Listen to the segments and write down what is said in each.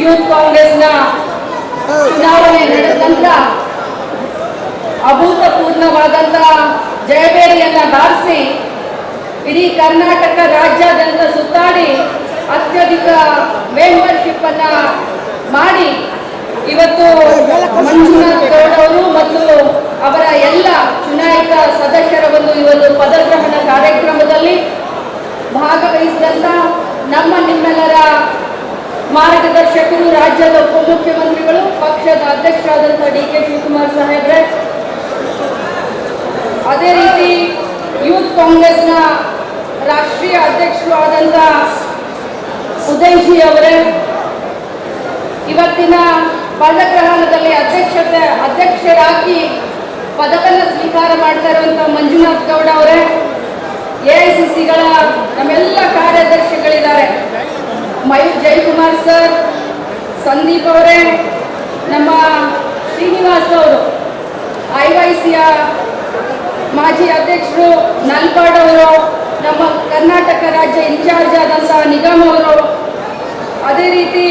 Youth ಕಾಂಗ್ರೆಸ್ನ ಚುನಾವಣೆ ನಡೆದಂತ ಅಭೂತಪೂರ್ಣವಾದಂತ ಜಯಬೇರಿಯನ್ನ ಬಾರಿಸಿ ಇಡೀ ಕರ್ನಾಟಕ ರಾಜ್ಯಾದ್ಯಂತ ಸುತ್ತಾಡಿ ಅತ್ಯಧಿಕ ಮೆಂಬರ್ಶಿಪ್ ಅನ್ನ ಮಾಡಿ ಇವತ್ತು ಮಂಜುನಾಥ್ ಗೌಡ ಅವರು ಮತ್ತು ಅವರ ಎಲ್ಲ ಚುನಾಯಿತ ಸದಸ್ಯರ ಒಂದು ಇವತ್ತು ಪದಗ್ರಹಣ ಕಾರ್ಯಕ್ರಮದಲ್ಲಿ ಭಾಗವಹಿಸಿದಂತ ನಮ್ಮ ನಿಮ್ಮೆಲ್ಲರ ಮಾರ್ಗದರ್ಶಕರು ರಾಜ್ಯದ ಉಪಮುಖ್ಯಮಂತ್ರಿಗಳು, ಪಕ್ಷದ ಅಧ್ಯಕ್ಷರಾದಂಥ ಡಿ ಕೆ ಶಿವಕುಮಾರ್ ಸಾಹೇಬ್ರೆ, ಅದೇ ರೀತಿ ಯೂತ್ ಕಾಂಗ್ರೆಸ್ನ ರಾಷ್ಟ್ರೀಯ ಅಧ್ಯಕ್ಷರು ಆದಂಥ ಉದಯ್ಜಿ ಅವರೇ, ಇವತ್ತಿನ ಪದಗ್ರಹಣದಲ್ಲಿ ಅಧ್ಯಕ್ಷತೆ, ಅಧ್ಯಕ್ಷರಾಗಿ ಪದವನ್ನು ಸ್ವೀಕಾರ ಮಾಡ್ತಾ ಇರುವಂಥ ಮಂಜುನಾಥ್ ಗೌಡ ಅವರೇ ಎ ಐ ಸಿ ಸಿಗಳ ನಮ್ಮೆಲ್ಲ ಕಾರ್ಯದರ್ಶಿಗಳಿದ್ದಾರೆ. ಮಯೂರ್ ಜಯಕುಮಾರ್ ಸರ್, ಸಂದೀಪ್ ಅವರೇ, ನಮ್ಮ ಶ್ರೀನಿವಾಸ್ ಅವರು ಐ ವೈ ಸಿಯ ಮಾಜಿ ಅಧ್ಯಕ್ಷರು ನಲ್ಪಾಡ್ ಅವರು, ನಮ್ಮ ಕರ್ನಾಟಕ ರಾಜ್ಯ ಇನ್ಚಾರ್ಜ್ ಆದಂಥ ನಿಗಮ ಅವರು, ಅದೇ ರೀತಿ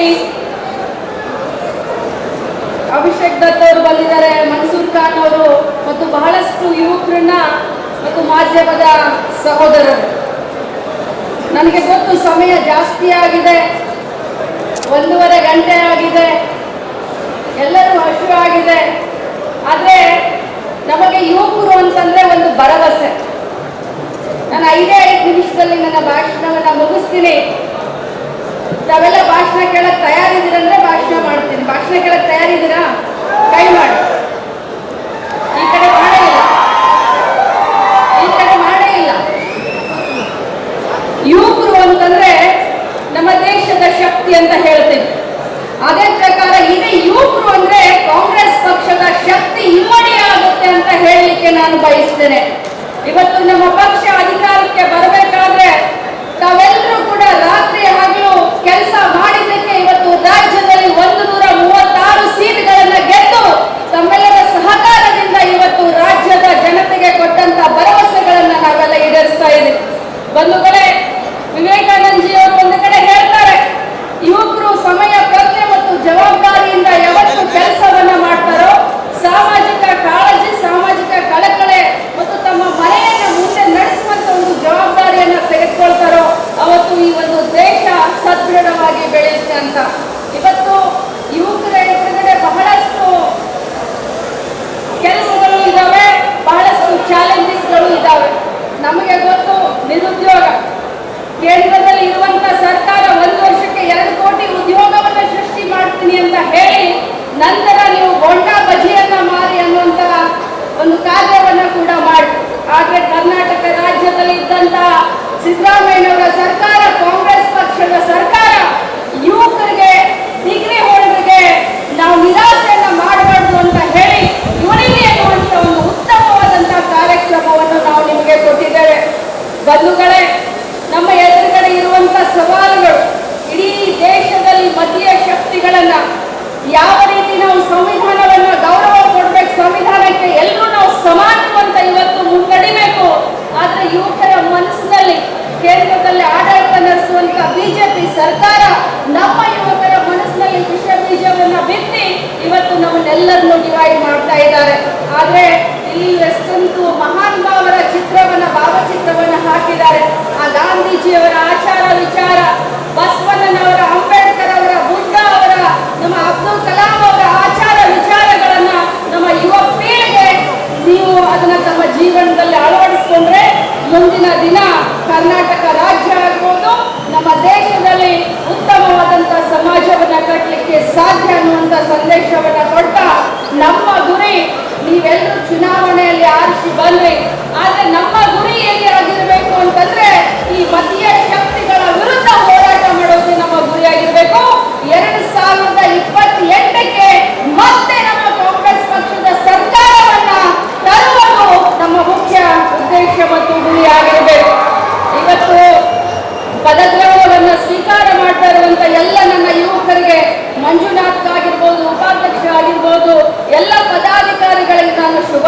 ಅಭಿಷೇಕ್ ದತ್ ಅವರು ಬಂದಿದ್ದಾರೆ, ಮನ್ಸೂರ್ ಖಾನ್ ಅವರು, ಮತ್ತು ಬಹಳಷ್ಟು ಯುವಕರನ್ನ ಮತ್ತು ಮಾಧ್ಯಮದ ಸಹೋದರರು. ನನಗೆ ಗೊತ್ತು, ಸಮಯ ಜಾಸ್ತಿ ಆಗಿದೆ. ಒಂದೂವರೆ ಗಂಟೆ ಆಗಿದೆ. ಎಲ್ಲರೂ ಹಸಿರು ಆಗಿದೆ. ಆದರೆ ನಮಗೆ ಯುವಕರು ಅಂತಂದರೆ ಒಂದು ಭರವಸೆ. ನಾನು ಐದೇ ಐದು ನಿಮಿಷದಲ್ಲಿ ನನ್ನ ಭಾಷಣವನ್ನು ಮುಗಿಸ್ತೀನಿ. ತಾವೆಲ್ಲ ಭಾಷಣ ಕೇಳಕ್ಕೆ ತಯಾರಿದ್ದೀರಂದ್ರೆ ಭಾಷಣ ಮಾಡ್ತೀನಿ. ಭಾಷಣ ಕೇಳಕ್ ತಯಾರಿದ್ದೀರಾ ಕೈ ಮಾಡಿ ಈ ಕಡೆ ಮಾಡೇ ಇಲ್ಲ ಈ ಕಡೆ ಮಾಡೇ ಇಲ್ಲ ಯುವಕರು ಅಂತಂದ್ರೆ ನಮ್ಮ ದೇಶದ ಶಕ್ತಿ ಅಂತ ಹೇಳ್ತೀನಿ ಅದೇ ಪ್ರಕಾರ ಇದೇ ಯುವಕರು ಅಂದ್ರೆ ಕಾಂಗ್ರೆಸ್ ಪಕ್ಷದ ಶಕ್ತಿ ಇಮ್ಮಡಿ ಆಗುತ್ತೆ ಅಂತ ಹೇಳಲಿಕ್ಕೆ ನಾನು ಬಯಸ್ತೇನೆ ಇವತ್ತು ನಮ್ಮ ಪಕ್ಷ ಅಧಿಕಾರಕ್ಕೆ ಬರಬೇಕಾದ್ರೆ ತಾವೆಲ್ಲರೂ ಕೂಡ ರಾತ್ರಿ ಹಗಲು ಕೆಲಸ ಮಾಡಿದ್ದಕ್ಕೆ ಇವತ್ತು ರಾಜ್ಯದಲ್ಲಿ ಒಂದು ನೂರ ಮೂವತ್ತಾರು ಸೀಟ್ಗಳನ್ನ ಗೆದ್ದು ತಮ್ಮೆಲ್ಲರ ಸಹಕಾರದಿಂದ ಇವತ್ತು ರಾಜ್ಯದ ಜನತೆಗೆ ಕೊಟ್ಟಂತ ಭರವಸೆಗಳನ್ನ ನಾವೆಲ್ಲ ಈಡೇರಿಸ್ತಾ ಇದ್ದೀವಿ ಬಂಧುಗಳೇ ವಿವೇಕಾನಂದ ಜಿ ಅವರು ಒಂದು ಕಡೆ ಹೇಳ್ತಾರೆ ಯುವಕರು ಸಮಯ ಪ್ರಜ್ಞೆ ಮತ್ತು ಜವಾಬ್ದಾರಿಯಿಂದ ಯಾವತ್ತು ಕೆಲಸವನ್ನ ಮಾಡ್ತಾರೋ ಸಾಮಾಜಿಕ ಕಾಳಜಿ ಸಾಮಾಜಿಕ ಕಳಕಳೆ ಮತ್ತು ತಮ್ಮ ಮನೆಯನ್ನ ಮುಂದೆ ನಡೆಸುವಂತ ಒಂದು ಜವಾಬ್ದಾರಿಯನ್ನ ತೆಗೆದುಕೊಳ್ತಾರೋ ಅವತ್ತು ಈ ಒಂದು ದೇಶ ಸದೃಢವಾಗಿ ಬೆಳೆಯುತ್ತೆ ಅಂತ ಇವತ್ತು ಯುವಕರ ಎದುರುಗಡೆ ಬಹಳಷ್ಟು ಕೆಲಸಗಳು ಇದ್ದಾವೆ ಬಹಳಷ್ಟು ಚಾಲೆಂಜಸ್ಗಳು ಇದ್ದಾವೆ ನಮಗೆ ಗೊತ್ತು ನಿರುದ್ಯೋಗ. ಕೇಂದ್ರದಲ್ಲಿ ಇರುವಂತ ಸರ್ಕಾರ ಒಂದು ವರ್ಷಕ್ಕೆ ಎರಡು ಕೋಟಿ ಉದ್ಯೋಗವನ್ನು ಸೃಷ್ಟಿ ಮಾಡ್ತೀನಿ ಅಂತ ಹೇಳಿ ನಂತರ ನೀವು ಬೋಂಡಾ ಬಜಿಯನ್ನ ಮಾರಿ ಅನ್ನುವಂತ ಒಂದು ಕಾರ್ಯವನ್ನ ಕೂಡ ಮಾಡಿ. ಆದ್ರೆ ಕರ್ನಾಟಕ ರಾಜ್ಯದಲ್ಲಿ ಇದ್ದಂತಹ ಸಿದ್ದರಾಮಯ್ಯನವರ ಸರ್ಕಾರ ಕಾಂಗ್ರೆಸ್ ಪಕ್ಷದ ಸರ್ಕಾರ ಯುವಕರಿಗೆ ಡಿಗ್ರಿ ಹೋಲ್ಡರ್ಗೆ ನಾವು ನಿರಾಸೆಯನ್ನ ಮಾಡಬಾರ್ದು ಅಂತ ಹೇಳಿ ಇವನಿಗೆ ಅನ್ನುವಂತ ಒಂದು ಉತ್ತಮವಾದಂತಹ ಕಾರ್ಯಕ್ರಮವನ್ನು ನಾವು ನಿಮಗೆ ಕೊಟ್ಟಿದ್ದೇವೆ ಬಂಧುಗಳೇ ನಮ್ಮ ಎದುರುಗಡೆ ಇರುವಂತ ಸವಾಲುಗಳು ಇಡೀ ದೇಶದಲ್ಲಿ ಮತೀಯ ಶಕ್ತಿಗಳನ್ನ ಯಾವ ರೀತಿ ನಾವು ಸಂವಿಧಾನವನ್ನ ಗೌರವ ಕೊಡ್ಬೇಕು ಸಂವಿಧಾನಕ್ಕೆ ಎಲ್ಲರೂ ನಾವು ಸಮಾನರು ಅಂತ ಇವತ್ತು ಮುನ್ನಡಿಬೇಕು ಆದ್ರೆ ಯುವಕರ ಮನಸ್ಸಿನಲ್ಲಿ ಕೇಂದ್ರದಲ್ಲಿ ಆಡಳಿತ ನಡೆಸುವಂತ ಬಿಜೆಪಿ ಸರ್ಕಾರ ನಮ್ಮ ಯುವಕರ ಮನಸ್ಸಿನಲ್ಲಿ ವಿಷ ಬೀಜವನ್ನ ಬಿತ್ತಿ ಇವತ್ತು ನಮ್ಮನ್ನೆಲ್ಲರನ್ನು ಡಿವೈಡ್ ಮಾಡ್ತಾ ಇದ್ದಾರೆ. ಆದ್ರೆ ಇಲ್ಲಿ ಎಷ್ಟೊಂದು ಮಹಾನ್ ಭಾವರ ಚಿತ್ರವನ್ನ, ಭಾವಚಿತ್ರವನ್ನ ಹಾಕಿದ್ದಾರೆ. ಆ ಗಾಂಧೀಜಿಯವರ ಆಚಾರ ವಿಚಾರ, ಬಸವಣ್ಣನವರ, ಅಂಬೇಡ್ಕರ್ ಅವರ, ಬುದ್ಧ ಅವರ, ನಮ್ಮ ಅಬ್ದುಲ್ ಕಲಾಂ ಅವರ ಆಚಾರ ವಿಚಾರಗಳನ್ನ ನಮ್ಮ ಯುವ ಪೀಳಿಗೆ ನೀವು ಅದನ್ನ ತಮ್ಮ ಜೀವನದಲ್ಲಿ ಅಳವಡಿಸಿಕೊಂಡ್ರೆ ಮುಂದಿನ ದಿನ ಕರ್ನಾಟಕ ರಾಜ್ಯ ಆಗ್ಬೋದು, ನಮ್ಮ ದೇಶದಲ್ಲಿ ಉತ್ತಮವಾದಂತ ಸಮಾಜವನ್ನ ಕಟ್ಟಲಿಕ್ಕೆ ಸಾಧ್ಯ ಅನ್ನುವಂತ ಸಂದೇಶವನ್ನ ಇರುವಂತ ಎಲ್ಲ ನನ್ನ ಯುವಕರಿಗೆ ಮಂಜುನಾಥ್ ಆಗಿರ್ಬೋದು, ಉಪಾಧ್ಯಕ್ಷ ಆಗಿರ್ಬೋದು, ಎಲ್ಲ ಪದಾಧಿಕಾರಿಗಳಿಗೆ ನಾನು ಶುಭ,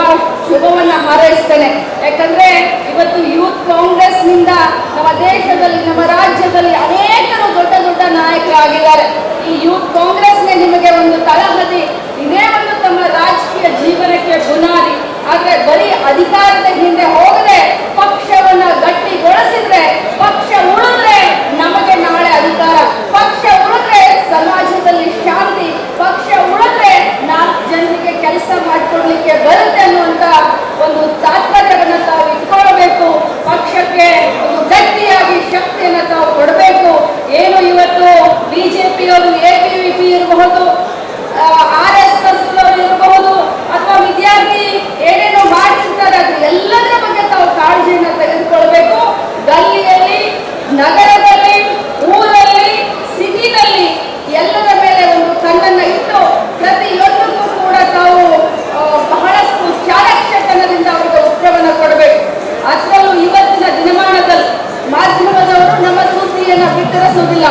ಶುಭವನ್ನ ಹಾರೈಸ್ತೇನೆ. ಯಾಕಂದ್ರೆ ಇವತ್ತು ಯೂತ್ ಕಾಂಗ್ರೆಸ್ನಿಂದ ನಮ್ಮ ದೇಶದಲ್ಲಿ, ನಮ್ಮ ರಾಜ್ಯದಲ್ಲಿ ಅನೇಕರು ದೊಡ್ಡ ದೊಡ್ಡ ನಾಯಕರಾಗಿದ್ದಾರೆ. ಈ ಯೂತ್ ಕಾಂಗ್ರೆಸ್ನೇ ನಿಮಗೆ ಒಂದು ತಳಹದಿ ಕಾಳಜಿಯನ್ನ ತೆಗೆದುಕೊಳ್ಬೇಕು. ಗಲ್ಲಿಯಲ್ಲಿ, ನಗರದಲ್ಲಿ, ಊರಲ್ಲಿ, ಸಿಟಿನಲ್ಲಿ ಎಲ್ಲರ ಮೇಲೆ ಒಂದು ಕಣ್ಣನ್ನು ಇಟ್ಟು ಪ್ರತಿಯೊಂದಕ್ಕೂ ಕೂಡ ತಾವು ಬಹಳಷ್ಟು ಚಾಣಕ್ಷತನದಿಂದ ಅವರಿಗೆ ಉತ್ತರವನ್ನು ಕೊಡಬೇಕು. ಅದರಲ್ಲೂ ಇವತ್ತಿನ ದಿನಮಾನದಲ್ಲಿ ಮಾಧ್ಯಮದವರು ನಮ್ಮ ಸುದ್ದಿಯನ್ನು ಬಿತ್ತರಿಸುವುದಿಲ್ಲ.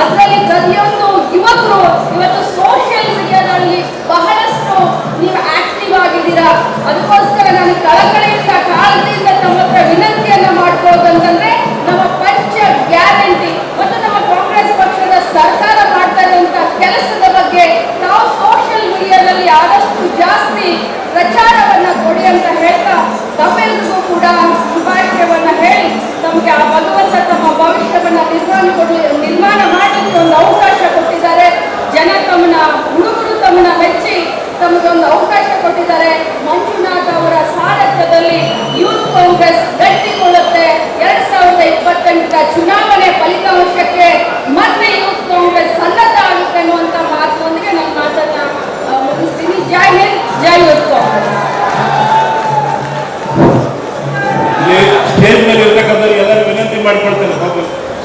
ಅದರಲ್ಲಿ ಪ್ರತಿಯೊಂದು ಯುವಕರು, ಇವತ್ತು ಸೋಷಿಯಲ್ ಮೀಡಿಯಾದಲ್ಲಿ ಬಹಳಷ್ಟು ನೀವು ಆಕ್ಟಿವ್ ಆಗಿದ್ದೀರಾ? ಅದಕ್ಕೋಸ್ಕರ ನಾನು ಕಳಕಳಿಯಿಂದ ಕಾಳಜಿಯಿಂದ ತಮ್ಮ ಹತ್ರ ವಿನಂತಿಯನ್ನ ಮಾಡ್ಕೊಳ್ಳೋದಂತಂದ್ರೆ ನಮ್ಮ ಪಂಚ ಗ್ಯಾರಂಟಿ ಮತ್ತು ನಮ್ಮ ಕಾಂಗ್ರೆಸ್ ಪಕ್ಷದ ಸರ್ಕಾರ ಮಾಡ್ತಾ ಇರುವಂತ ಕೆಲಸದ ಬಗ್ಗೆ ನಾವು ಸೋಷಿಯಲ್ ಮೀಡಿಯಾದಲ್ಲಿ ಆದಷ್ಟು ಜಾಸ್ತಿ ಪ್ರಚಾರವನ್ನ ಕೊಡಿ ಅಂತ ಹೇಳ್ತಾ ತಮ್ಮೆಲ್ಲರಿಗೂ ಕೂಡ ಶುಭಾಶಯವನ್ನ ಹೇಳಿ ತಮಗೆ ಆ ಭಗವಂತ ತಮ್ಮ ಭವಿಷ್ಯವನ್ನ ನಿರ್ಮಾಣ ಕೊಡಲಿ ನಿರ್ಮಾಣ ಮಾಡಲಿಕ್ಕೆ ಒಂದು ಅವಕಾಶ ಕೊಟ್ಟಿದ್ದಾರೆ.